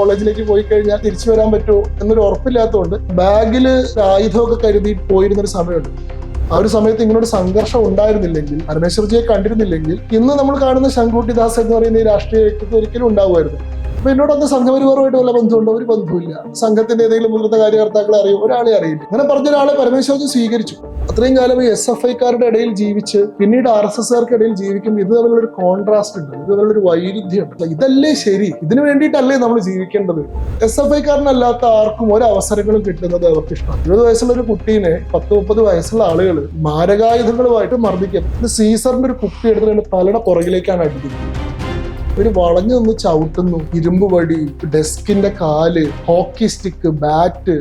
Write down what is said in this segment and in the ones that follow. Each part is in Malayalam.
കോളേജിലേക്ക് പോയി കഴിഞ്ഞാൽ തിരിച്ചു വരാൻ പറ്റുമോ എന്നൊരു ഉറപ്പില്ലാത്തതുകൊണ്ട് ബാഗിൽ ആയുധമൊക്കെ കരുതി പോയിരുന്ന ഒരു സമയമുണ്ട്. ആ ഒരു സമയത്ത് ഇങ്ങനൊരു സംഘർഷം ഉണ്ടായിരുന്നില്ലെങ്കിൽ പരമേശ്വർജിയെ കണ്ടിരുന്നില്ലെങ്കിൽ ഇന്ന് നമ്മൾ കാണുന്ന ശങ്കുട്ടിദാസ് എന്ന് പറയുന്ന ഈ രാഷ്ട്രീയ വ്യക്തിത്വം ഒരിക്കലും ഉണ്ടാവുമായിരുന്നു. അപ്പൊ എന്നോട് അന്ന് സംഘപരിവാറുമായിട്ട് വല്ല ബന്ധമുണ്ടോ? ഒരു ബന്ധമില്ല സംഘത്തിന്റെ ഏതെങ്കിലും മുതിർന്ന കാര്യകർത്താക്കളെ അറിയും? ഒരാളെ അറിയില്ല. അങ്ങനെ പറഞ്ഞ ഒരാളെ പരമേശ്വർജി സ്വീകരിച്ചു. അത്രയും കാലം ഈ എസ് എഫ് ഐക്കാരുടെ ഇടയിൽ ജീവിച്ച് പിന്നീട് ആർ എസ് എസ് കാർക്ക് ഇടയിൽ ജീവിക്കുമ്പോൾ ഇത് തമ്മിലൊരു കോൺട്രാസ്റ്റ് ഉണ്ട്. ഇത് തമ്മിലൊരു വൈരുദ്ധ്യം ഉണ്ട്. ഇതല്ലേ ശരി? ഇതിനു വേണ്ടിയിട്ടല്ലേ നമ്മൾ ജീവിക്കേണ്ടത്? എസ് എഫ് ഐക്കാരനല്ലാത്ത ആർക്കും ഒരു അവസരങ്ങളും കിട്ടുന്നത് അവർക്ക് ഇഷ്ടമാണ് ഇരുപത് വയസ്സുള്ള ഒരു കുട്ടീനെ പത്ത് മുപ്പത് വയസ്സുള്ള ആളുകൾ മാരകായുധങ്ങളുമായിട്ട് മർദ്ദിക്കും. സീസറിന്റെ ഒരു കുപ്പി എടുത്തിട്ട് തലയുടെ പുറകിലേക്കാണ് അടിക്കുന്നത്. ഇവർ വളഞ്ഞു നിന്ന് ചവിട്ടുന്നു. ഇരുമ്പ് വടി ഡെസ്കിന്റെ കാൽ ഹോക്കി സ്റ്റിക്ക് ബാറ്റ്.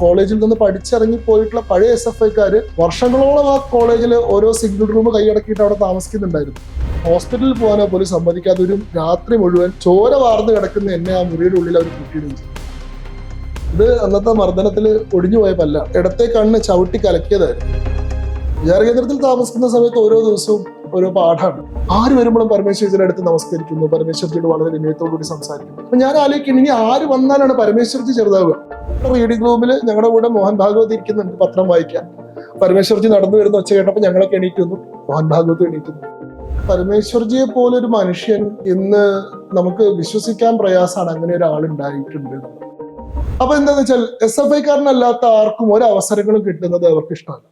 കോളേജിൽ നിന്ന് പഠിച്ചിറങ്ങി പോയിട്ടുള്ള പഴയ എസ് എഫ് ഐക്കാര് വർഷങ്ങളോളം ആ കോളേജിൽ ഓരോ സിംഗിൾ റൂം കൈയടക്കിയിട്ട് അവിടെ താമസിക്കുന്നുണ്ടായിരുന്നു. ഹോസ്പിറ്റലിൽ പോകാനോ പോലും സമ്മതിക്കാതെ ഒരു രാത്രി മുഴുവൻ ചോര വാർന്ന് കിടക്കുന്ന എന്നെ ആ മുറിയുടെ ഉള്ളിൽ അവർ കുട്ടിയിടും ചെയ്തു. ഇത് അന്നത്തെ മർദ്ദനത്തിൽ ഒടിഞ്ഞു പോയ പല്ല. ഇടത്തെ കണ്ണ് ചവിട്ടി കലക്കിയതായിരുന്നു. വിചാര കേന്ദ്രത്തിൽ താമസിക്കുന്ന സമയത്ത് ഓരോ ദിവസവും ഓരോ പാഠമാണ് ആര് വരുമ്പോഴും പരമേശ്വരജിയുടെ അടുത്ത് നമസ്കരിക്കുന്നു. പരമേശ്വരജിയോട് വളരെ വിനയത്തോടുകൂടി സംസാരിക്കുന്നു. അപ്പൊ ഞാൻ ആലോചിക്കുന്നു ഇനി ആര് വന്നാലാണ് പരമേശ്വരജി ചെറുതാവുക? റീഡിംഗ് റൂമിൽ ഞങ്ങളുടെ കൂടെ മോഹൻ ഭാഗവത് ഇരിക്കുന്നുണ്ട് പത്രം വായിക്കാൻ. പരമേശ്വർജി നടന്നു വരുന്ന ഒച്ച കേട്ടപ്പോൾ ഞങ്ങളൊക്കെ എണീറ്റുന്നു മോഹൻ ഭാഗവത് എണീറ്റുന്നു പരമേശ്വർജിയെ പോലെ ഒരു മനുഷ്യൻ ഇന്ന് നമുക്ക് വിശ്വസിക്കാൻ പ്രയാസമാണ് അങ്ങനെ ഒരാൾ ഉണ്ടായിട്ടുണ്ട്. അപ്പൊ എന്താന്ന് വെച്ചാൽ എസ് എഫ് ഐക്കാരനല്ലാത്ത ആർക്കും ഒരവസരങ്ങളും കിട്ടുന്നത് അവർക്ക് ഇഷ്ടമല്ല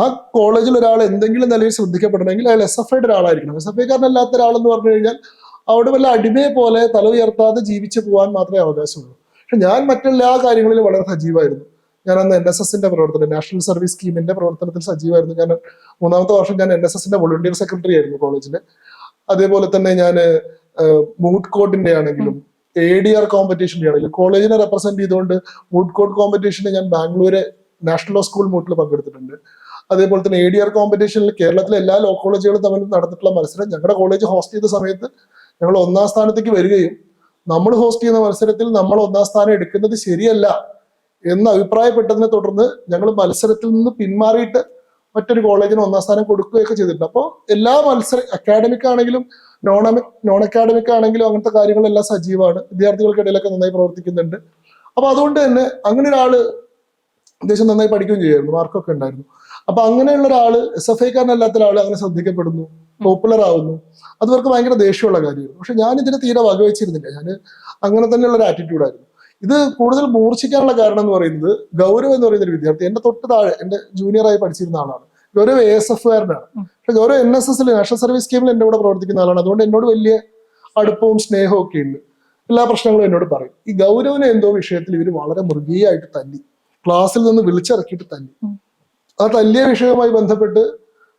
ആ കോളേജിൽ ഒരാൾ എന്തെങ്കിലും നിലയിൽ ശ്രദ്ധിക്കപ്പെടണമെങ്കിൽ അയാൾ എസ് എഫ് ഐയുടെ ഒരാളായിരിക്കണം. എസ് എഫ് ഐക്കാരനല്ലാത്ത ഒരാളെന്ന് പറഞ്ഞു കഴിഞ്ഞാൽ അവിടെ വല്ല അടിമയെ പോലെ തല ഉയർത്താതെ ജീവിച്ചു പോകാൻ മാത്രമേ അവകാശമുള്ളൂ. പക്ഷെ ഞാൻ മറ്റെല്ലാ കാര്യങ്ങളിലും വളരെ സജീവമായിരുന്നു. ഞാൻ അന്ന് എൻ എസ് എസിന്റെ പ്രവർത്തനം നാഷണൽ സർവീസ് സ്കീമിന്റെ പ്രവർത്തനത്തിൽ സജീവമായിരുന്നു. ഞാൻ മൂന്നാമത്തെ വർഷം ഞാൻ എൻ എസ് എസിന്റെ വോളണ്ടിയർ സെക്രട്ടറി ആയിരുന്നു കോളേജിൽ അതേപോലെ തന്നെ ഞാൻ മൂട്ട് കോട്ടിന്റെ ആണെങ്കിലും എ ഡി ആർ കോമ്പറ്റീഷന്റെ ആണെങ്കിലും കോളേജിനെ റെപ്രസെന്റ് ചെയ്തുകൊണ്ട് മൂട്ട് കോട്ട് കോമ്പറ്റീഷന് ഞാൻ ബാംഗ്ലൂര് നാഷണൽ ലോ സ്കൂൾ മൂട്ടിൽ പങ്കെടുത്തിട്ടുണ്ട്. അതേപോലെ തന്നെ എ ഡി ആർ കോമ്പറ്റീഷനിൽ കേരളത്തിലെ എല്ലാ ലോ കോളേജുകളും തമ്മിൽ നടന്നിട്ടുള്ള മത്സരം ഞങ്ങളുടെ കോളേജ് ഹോസ്റ്റ് ചെയ്ത സമയത്ത് ഞങ്ങൾ ഒന്നാം സ്ഥാനത്തേക്ക് വരികയും നമ്മൾ ഹോസ്റ്റ് ചെയ്യുന്ന മത്സരത്തിൽ നമ്മൾ ഒന്നാം സ്ഥാനം എടുക്കുന്നത് ശരിയല്ല എന്ന് അഭിപ്രായപ്പെട്ടതിനെ തുടർന്ന് ഞങ്ങൾ മത്സരത്തിൽ നിന്ന് പിന്മാറിയിട്ട് മറ്റൊരു കോളേജിന് ഒന്നാം സ്ഥാനം കൊടുക്കുകയൊക്കെ ചെയ്തിട്ടുണ്ട്. അപ്പോൾ എല്ലാ മത്സര അക്കാഡമിക് ആണെങ്കിലും നോൺ നോൺ അക്കാഡമിക് ആണെങ്കിലും അങ്ങനത്തെ കാര്യങ്ങളെല്ലാം സജീവമാണ്. വിദ്യാർത്ഥികൾക്കിടയിലൊക്കെ നന്നായി പ്രവർത്തിക്കുന്നുണ്ട്. അപ്പൊ അതുകൊണ്ട് തന്നെ അങ്ങനെ ഒരാൾ അത്യാവശ്യം നന്നായി പഠിക്കുകയും ചെയ്യുമായിരുന്നു മാർക്കൊക്കെ ഉണ്ടായിരുന്നു. അപ്പൊ അങ്ങനെയുള്ള ഒരാൾ എസ് എഫ് ഐക്കാരനല്ലാത്ത ഒരാൾ അങ്ങനെ ശ്രദ്ധിക്കപ്പെടുന്നു പോപ്പുലർ ആവുന്നു അത് അവർക്ക് ഭയങ്കര ദേഷ്യമുള്ള കാര്യമായിരുന്നു. പക്ഷെ ഞാൻ ഇതിന് തീരെ വകവെച്ചിരുന്നില്ല. ഞാൻ അങ്ങനെ തന്നെയുള്ള ഒരു ആറ്റിറ്റ്യൂഡായിരുന്നു ഇത് കൂടുതൽ മൂർച്ഛിക്കാനുള്ള കാരണം എന്ന് പറയുന്നത് ഗൗരവ് എന്ന് പറയുന്ന ഒരു വിദ്യാർത്ഥി എന്റെ തൊട്ട് താഴെ എന്റെ ജൂനിയറായി പഠിച്ചിരുന്ന ആളാണ്. ഗൗരവ് എ എസ് എഫ് കാരനാണ്. പക്ഷെ ഗൗരവ് എൻ എസ് എസിൽ നാഷണൽ സർവീസ് സ്കീമിൽ എന്റെ കൂടെ പ്രവർത്തിക്കുന്ന ആളാണ്. അതുകൊണ്ട് എന്നോട് വലിയ അടുപ്പവും സ്നേഹവും ഒക്കെ ഉണ്ട്. എല്ലാ പ്രശ്നങ്ങളും എന്നോട് പറയും. ഈ ഗൗരവിനെ എന്തോ വിഷയത്തിൽ ഇവർ വളരെ മൃഗീയായിട്ട് തല്ലി. ക്ലാസ്സിൽ നിന്ന് വിളിച്ചിറക്കിയിട്ട് തല്ലി. ആ തല്ലിയ വിഷയവുമായി ബന്ധപ്പെട്ട്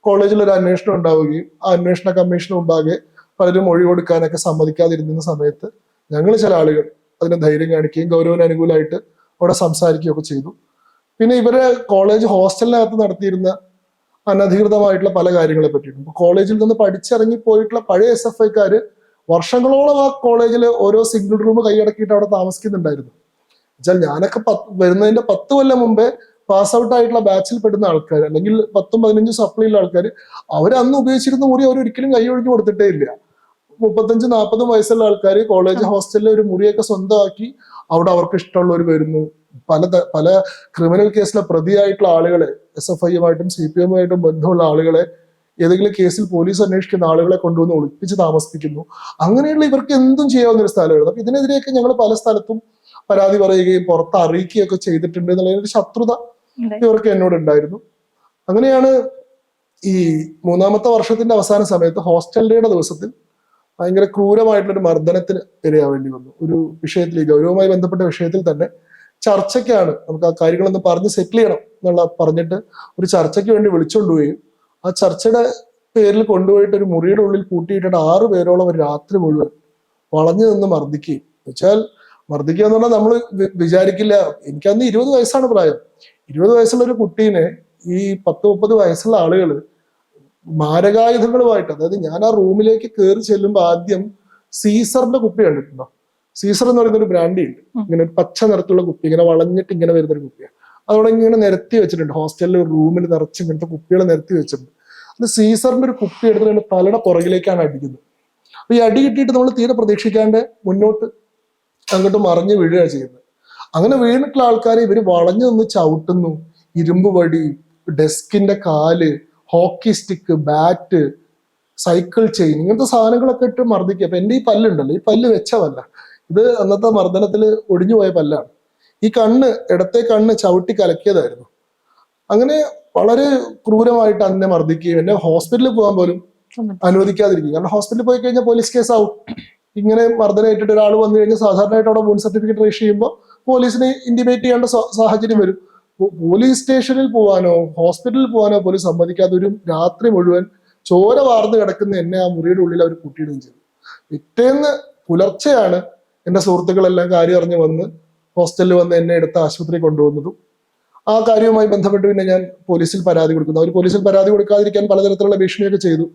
കോളേജിൽ ഒരു അന്വേഷണം ഉണ്ടാവുകയും ആ അന്വേഷണ കമ്മീഷന് മുമ്പാകെ പലരും മൊഴി കൊടുക്കാനൊക്കെ സമ്മതിക്കാതിരുന്ന സമയത്ത് ഞങ്ങൾ ചില ആളുകൾ അതിന് ധൈര്യം കാണിക്കുകയും ഗൗരവന് അനുകൂലമായിട്ട് അവിടെ സംസാരിക്കുകയൊക്കെ ചെയ്തു. പിന്നെ ഇവരെ കോളേജ് ഹോസ്റ്റലിനകത്ത് നടത്തിയിരുന്ന അനധികൃതമായിട്ടുള്ള പല കാര്യങ്ങളെ പറ്റിയിട്ടും കോളേജിൽ നിന്ന് പഠിച്ചിറങ്ങി പോയിട്ടുള്ള പഴയ എസ് എഫ് ഐക്കാര് വർഷങ്ങളോളം ആ കോളേജിൽ ഓരോ സിംഗിൾ റൂം കൈയടക്കിയിട്ട് അവിടെ താമസിക്കുന്നുണ്ടായിരുന്നു. വെച്ചാൽ ഞാനൊക്കെ പത്ത് വരുന്നതിന്റെ പത്ത് കൊല്ലം മുമ്പേ പാസ് ഔട്ട് ആയിട്ടുള്ള ബാച്ചിൽ പെടുന്ന ആൾക്കാർ അല്ലെങ്കിൽ പത്തും പതിനഞ്ചും സപ്ലൈയുള്ള ആൾക്കാർ അവർ അന്ന് ഉപയോഗിച്ചിരുന്ന മുറി അവർ ഒരിക്കലും കൈ ഒഴിഞ്ഞു കൊടുത്തിട്ടേ ഇല്ല. മുപ്പത്തഞ്ച് നാൽപ്പതും വയസ്സുള്ള ആൾക്കാർ കോളേജ് ഹോസ്റ്റലിൽ ഒരു മുറിയൊക്കെ സ്വന്തമാക്കി അവിടെ അവർക്ക് ഇഷ്ടമുള്ളവർ വരുന്നു. പല പല ക്രിമിനൽ കേസിലെ പ്രതിയായിട്ടുള്ള ആളുകളെ എസ് എഫ് ഐയുമായിട്ടും സി പി എമ്മുമായിട്ടും ബന്ധമുള്ള ആളുകളെ ഏതെങ്കിലും കേസിൽ പോലീസ് അന്വേഷിക്കുന്ന ആളുകളെ കൊണ്ടുവന്ന് ഒളിപ്പിച്ച് താമസിപ്പിക്കുന്നു. അങ്ങനെയുള്ള ഇവർക്ക് എന്തും ചെയ്യാവുന്ന ഒരു സ്ഥലമായിരുന്നു. അപ്പൊ ഇതിനെതിരെയൊക്കെ ഞങ്ങൾ പല സ്ഥലത്തും പരാതി പറയുകയും പുറത്ത് അറിയിക്കുകയൊക്കെ ചെയ്തിട്ടുണ്ട് എന്നുള്ള ഒരു ശത്രുത ഇവർക്ക് എന്നോട് ഉണ്ടായിരുന്നു. അങ്ങനെയാണ് ഈ മൂന്നാമത്തെ വർഷത്തിന്റെ അവസാന സമയത്ത് ഹോസ്റ്റൽ ഡേയുടെ ദിവസത്തിൽ ഭയങ്കര ക്രൂരമായിട്ടുള്ള ഒരു മർദ്ദനത്തിന് ഇരയാവേണ്ടി വന്നു. ഒരു വിഷയത്തിൽ ഈ ഗൗരവമായി ബന്ധപ്പെട്ട വിഷയത്തിൽ തന്നെ ചർച്ചയ്ക്കാണ് നമുക്ക് ആ കാര്യങ്ങളൊന്ന് പറഞ്ഞ് സെറ്റിൽ ചെയ്യണം എന്നുള്ള പറഞ്ഞിട്ട് ഒരു ചർച്ചയ്ക്ക് വേണ്ടി വിളിച്ചുകൊണ്ടുപോയി ആ ചർച്ചയുടെ പേരിൽ കൊണ്ടുപോയിട്ട് ഒരു മുറിയുടെ ഉള്ളിൽ കൂട്ടിയിട്ടുണ്ട് ആറു പേരോളം ഒരു രാത്രി മുഴുവൻ വളഞ്ഞു നിന്ന് മർദ്ദിക്കുകയും. വെച്ചാൽ മർദ്ദിക്കുക എന്ന് പറഞ്ഞാൽ നമ്മൾ വിചാരിക്കില്ല. എനിക്കന്ന് ഇരുപത് വയസ്സാണ് പ്രായം. ഇരുപത് വയസ്സുള്ള ഒരു കുട്ടീനെ ഈ പത്ത് മുപ്പത് വയസ്സുള്ള ആളുകൾ മാരകായുധങ്ങളുമായിട്ട് അതായത് ഞാൻ ആ റൂമിലേക്ക് കയറി ചെല്ലുമ്പോൾ ആദ്യം സീസറിന്റെ കുപ്പി കണ്ടിട്ടുണ്ടോ? സീസർ എന്ന് പറയുന്ന ഒരു ബ്രാൻഡി ഉണ്ട്. ഇങ്ങനെ ഒരു പച്ച നിറത്തുള്ള കുപ്പി ഇങ്ങനെ വളഞ്ഞിട്ട് ഇങ്ങനെ വരുന്ന ഒരു കുപ്പിയാണ് അതോടെ ഇങ്ങനെ നിരത്തി വെച്ചിട്ടുണ്ട്. ഹോസ്റ്റലിൽ ഒരു റൂമിൽ നിറച്ച് ഇങ്ങനത്തെ കുപ്പികൾ നിരത്തി വെച്ചിട്ടുണ്ട്. അത് സീസറിന്റെ ഒരു കുപ്പി എടുത്തിട്ട് തലയുടെ പുറകിലേക്കാണ് അടിക്കുന്നത്. അപ്പൊ ഈ അടി കിട്ടിയിട്ട് നമ്മൾ തീരെ പ്രതീക്ഷിക്കാണ്ട് മുന്നോട്ട് അങ്ങോട്ട് മറിഞ്ഞ് വീഴുകയാണ് ചെയ്യുന്നത്. അങ്ങനെ വീണിട്ടുള്ള ആൾക്കാരെ ഇവർ വളഞ്ഞു നിന്ന് ചവിട്ടുന്നു. ഇരുമ്പ് വടി ഡെസ്കിന്റെ കാൽ hockey stick bat cycle chain ഇങ്ങനത്തെ സാധനങ്ങളൊക്കെ ഇട്ട് മർദ്ദിക്കുക. അപ്പൊ എന്റെ ഈ പല്ലുണ്ടല്ലോ ഈ പല്ല് വെച്ചവല്ല ഇത് അന്നത്തെ മർദ്ദനത്തിൽ ഒടിഞ്ഞു പോയ പല്ലാണ്. ഈ കണ്ണ് ഇടത്തെ കണ്ണ് ചവിട്ടി കലക്കിയതായിരുന്നു. അങ്ങനെ വളരെ ക്രൂരമായിട്ട് അന്നെ മർദ്ദിക്കുകയും എന്നെ ഹോസ്പിറ്റലിൽ പോകാൻ പോലും അനുവദിക്കാതിരിക്കും കാരണം ഹോസ്പിറ്റലിൽ പോയി കഴിഞ്ഞാൽ പോലീസ് കേസാവും. ഇങ്ങനെ മർദ്ദനേറ്റിട്ട് ഒരാൾ വന്നു കഴിഞ്ഞാൽ സാധാരണയായിട്ട് അവിടെ ബോൺ സർട്ടിഫിക്കറ്റ് രജിസ്റ്റർ ചെയ്യുമ്പോൾ പോലീസിനെ ഇന്റിമേറ്റ് ചെയ്യേണ്ട സാഹചര്യം വരും. പോലീസ് സ്റ്റേഷനിൽ പോകാനോ ഹോസ്പിറ്റലിൽ പോകാനോ പോലും സമ്മതിക്കാതെ ഒരു രാത്രി മുഴുവൻ ചോര വാർന്നു കിടക്കുന്ന എന്നെ ആ മുറിയുടെ ഉള്ളിൽ അവർ കൂട്ടിയിടുകയും ചെയ്തു. പിറ്റേന്ന് പുലർച്ചെയാണ് എന്റെ സുഹൃത്തുക്കളെല്ലാം കാര്യം അറിഞ്ഞ് വന്ന് ഹോസ്റ്റലിൽ വന്ന് എന്നെ എടുത്ത് ആശുപത്രി കൊണ്ടുവന്നതും. ആ കാര്യവുമായി ബന്ധപ്പെട്ട് പിന്നെ ഞാൻ പോലീസിൽ പരാതി കൊടുക്കുന്നു. അവർ പോലീസിൽ പരാതി കൊടുക്കാതിരിക്കാൻ പലതരത്തിലുള്ള ഭീഷണിയൊക്കെ ചെയ്തു.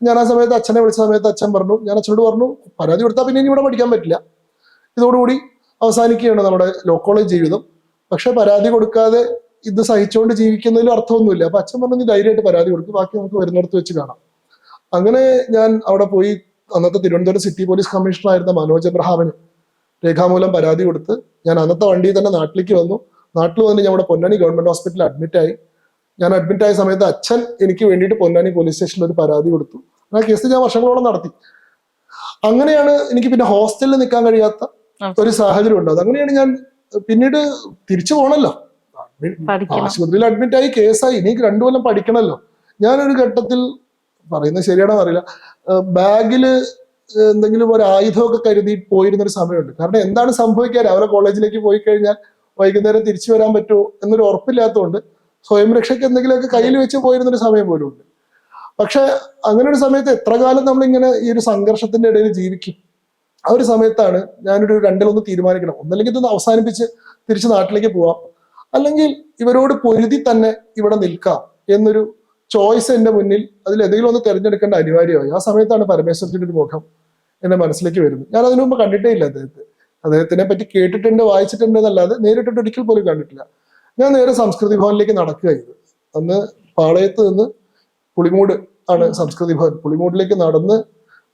ഞാൻ ആ സമയത്ത് അച്ഛനെ വിളിച്ച സമയത്ത് അച്ഛൻ പറഞ്ഞു ഞാൻ അച്ഛനോട് പറഞ്ഞു പരാതി കൊടുത്താൽ പിന്നെ ഇനി ഇവിടെ പഠിക്കാൻ പറ്റില്ല. ഇതോടുകൂടി അവസാനിക്കുകയാണ് നമ്മുടെ ലോ കോളേജ് ജീവിതം. പക്ഷെ പരാതി കൊടുക്കാതെ ഇത് സഹിച്ചുകൊണ്ട് ജീവിക്കുന്നതിൽ അർത്ഥമൊന്നുമില്ല. അപ്പൊ അച്ഛൻ പറഞ്ഞു ധൈര്യമായിട്ട് പരാതി കൊടുക്കും ബാക്കി നമുക്ക് വരുന്നിടത്ത് വെച്ച് കാണാം. അങ്ങനെ ഞാൻ അവിടെ പോയി അന്നത്തെ തിരുവനന്തപുരം സിറ്റി പോലീസ് കമ്മീഷണർ ആയിരുന്ന മനോജ് എബ്രഹാമിന് രേഖാമൂലം പരാതി കൊടുത്ത് ഞാൻ അന്നത്തെ വണ്ടിയിൽ തന്നെ നാട്ടിലേക്ക് വന്നു. നാട്ടിൽ വന്ന് അവിടെ പൊന്നാനി ഗവൺമെന്റ് ഹോസ്പിറ്റലിൽ അഡ്മിറ്റായി ഞാൻ അഡ്മിറ്റ് ആയ സമയത്ത് അച്ഛൻ എനിക്ക് വേണ്ടിയിട്ട് പൊന്നാനി പോലീസ് സ്റ്റേഷനിൽ ഒരു പരാതി കൊടുത്തു. ആ കേസ് ഞാൻ വർഷങ്ങളോളം നടത്തി. അങ്ങനെയാണ് എനിക്ക് പിന്നെ ഹോസ്റ്റലിൽ നിൽക്കാൻ കഴിയാത്ത ഒരു സാഹചര്യം ഉണ്ടാവും അങ്ങനെയാണ് ഞാൻ പിന്നീട് തിരിച്ചു പോകണല്ലോ പഠിക്കണം. ആശുപത്രിയിൽ അഡ്മിറ്റ് ആയി കേസായി. ഇനി രണ്ടു കൊല്ലം പഠിക്കണല്ലോ. ഞാനൊരു ഘട്ടത്തിൽ പറയുന്നത് ശരിയാണോ അറിയില്ല. ബാഗിൽ എന്തെങ്കിലും ഒരു ആയുധമൊക്കെ കരുതി പോയിരുന്ന ഒരു സമയമുണ്ട്. കാരണം എന്താണ് സംഭവിക്കുക രാവിലെ കോളേജിലേക്ക് പോയി കഴിഞ്ഞാൽ വൈകുന്നേരം തിരിച്ചു വരാൻ പറ്റുമോ എന്നൊരു ഉറപ്പില്ലാത്തതുകൊണ്ട് സ്വയം രക്ഷയ്ക്ക് എന്തെങ്കിലുമൊക്കെ കയ്യിൽ വെച്ച് പോയിരുന്ന ഒരു സമയം പോലും ഉണ്ട്. പക്ഷെ അങ്ങനെ ഒരു സമയത്ത് എത്ര കാലം നമ്മൾ ഇങ്ങനെ ഈ ഒരു സംഘർഷത്തിന്റെ ഇടയിൽ ജീവിക്കും? ആ ഒരു സമയത്താണ് ഞാനൊരു രണ്ടിലൊന്ന് തീരുമാനിക്കണം. ഒന്നല്ലെങ്കിൽ ഇതൊന്ന് അവസാനിപ്പിച്ച് തിരിച്ച് നാട്ടിലേക്ക് പോവാം. അല്ലെങ്കിൽ ഇവരോട് പൊരുതി തന്നെ ഇവിടെ നിൽക്കാം എന്നൊരു ചോയ്സ് എന്റെ മുന്നിൽ അതിൽ ഏതെങ്കിലും ഒന്ന് തിരഞ്ഞെടുക്കേണ്ട അനിവാര്യമായി. ആ സമയത്താണ് പരമേശ്വരത്തിന്റെ ഒരു മുഖം എന്റെ മനസ്സിലേക്ക് വരുന്നത്. ഞാൻ അതിനു മുമ്പ് കണ്ടിട്ടേ ഇല്ല അദ്ദേഹത്തെ. അദ്ദേഹത്തിനെ പറ്റി കേട്ടിട്ടുണ്ട് വായിച്ചിട്ടുണ്ട് എന്നല്ലാതെ നേരിട്ടിട്ട് ഒരിക്കൽ പോലും കണ്ടിട്ടില്ല. ഞാൻ നേരെ സംസ്കൃതി ഭവനിലേക്ക് നടക്കുക അന്ന് പാളയത്ത് നിന്ന് പുളിമൂട് ആണ് സംസ്കൃതി ഭവൻ. പുളിമൂടിലേക്ക് നടന്ന്